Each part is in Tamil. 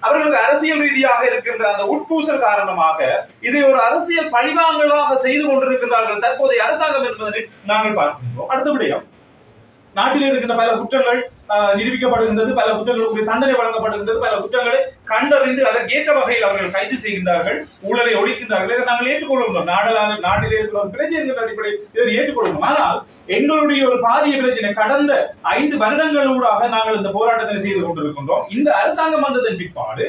அவர்களுக்கு அரசியல் ரீதியாக இருக்கின்ற அந்த உட்பூசல் காரணமாக இதை ஒரு அரசியல் பழிவாங்கலாக செய்து கொண்டிருக்கின்றார்கள் தற்போதைய அரசாங்கம் என்பதை நாங்கள் பார்க்கின்றோம். அடுத்தபடியாக நாட்டில் இருக்கின்ற பல குற்றங்கள் நிரூபிக்கப்படுகின்றது பல குற்றங்களுக்கு தண்டனை வழங்கப்படுகின்றது பல குற்றங்களை கண்டறிந்து அதற்கேற்ற வகையில் அவர்கள் கைது செய்கின்றார்கள் ஊழலை ஒழிக்கின்றார்கள். இதை நாங்கள் ஏற்றுக்கொள்கின்றோம். நாடலாக நாட்டில் இருக்கிற ஒரு பிரச்சனை என்கிற அடிப்படையில் இதை ஏற்றுக்கொள்கிறோம். ஆனால் எங்களுடைய ஒரு பாரிய பிரச்சனை கடந்த ஐந்து வருடங்களூடாக நாங்கள் இந்த போராட்டத்தை செய்து கொண்டிருக்கின்றோம். இந்த அரசாங்கம் வந்ததன் பிற்பாடு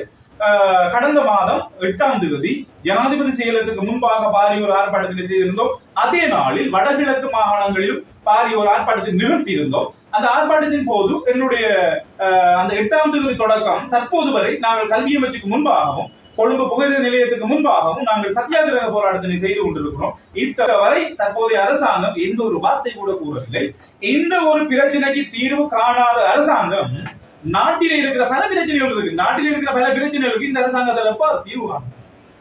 கடந்த மாதம் எட்டாம் தேதி ஜனாதிபதி செயலகத்துக்கு முன்பாக பாரிய ஒரு ஆர்ப்பாட்டத்தை செய்திருந்தோம். அதே நாளில் வடகிழக்கு மாகாணங்களிலும் பாரிய ஒரு ஆர்ப்பாட்டத்தை நிகழ்த்தியிருந்தோம். அந்த ஆர்ப்பாட்டத்தின் போது என்னுடைய அந்த எட்டாம் தேதி தொடக்கம் தற்போது வரை நாங்கள் கல்வி அமைச்சுக்கு முன்பாகவும் கொழும்பு புகையிலை நிலையத்துக்கு முன்பாகவும் நாங்கள் சத்தியாகிரக போராட்டத்தினை செய்து கொண்டிருக்கிறோம். இத்தவரை தற்போதைய அரசாங்கம் எந்த ஒரு வார்த்தை கூட கூறவில்லை. இந்த ஒரு பிரச்சனைக்கு தீர்வு காணாத அரசாங்கம் நாட்டில இருக்கிற பல பிரச்சனைகள் இருக்கு. நாட்டில இருக்கிற பல பிரச்சனைகளுக்கு இந்த அரசாங்கத்துல தீர்வு காணும்.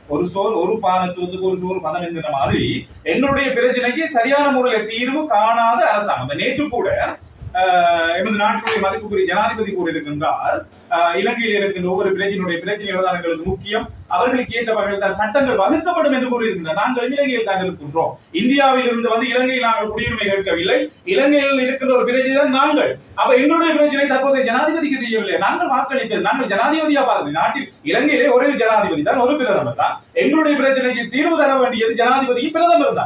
ஒரு சோறு ஒரு பானத்துவத்துக்கு ஒரு சோறு பணம் என்கிற மாதிரி என்னுடைய பிரச்சனைக்கு சரியான முறையில தீர்வு காணாத அரசாங்கம். நேற்று கூட எமது நாட்டினுடைய மதிப்புக்குரிய ஜனாதிபதி கூட இருக்கின்றால் இலங்கையில் இருக்கின்ற ஒவ்வொரு பிரச்சனையுடைய பிரச்சனை விவகாரங்களுக்கு முக்கியம். அவர்களுக்கு ஏற்ற வகையில் தான் சட்டங்கள் வகுக்கப்படும் என்று கூறியிருக்கின்றனர் நாங்கள் இலங்கையில் தான் இருக்கின்றோம். இந்தியாவில் இருந்து வந்து இலங்கையில் நாங்கள் குடியுரிமை கேட்கவில்லை. இலங்கையில் இருக்கின்ற ஒரு பிரச்சனை தான் நாங்கள். அப்ப எங்களுடைய பிரச்சனை தற்போதைய ஜனாதிபதிக்கு தெரியவில்லை. நாங்கள் வாக்களித்தது நாங்கள் ஜனாதிபதியா பாருங்க நாட்டில் இலங்கையிலே ஒரே ஒரு ஜனாதிபதி தான் ஒரு பிரதமர் தான். எங்களுடைய பிரச்சனைக்கு தீர்வு தர வேண்டியது ஜனாதிபதியும் பிரதமர் தான்.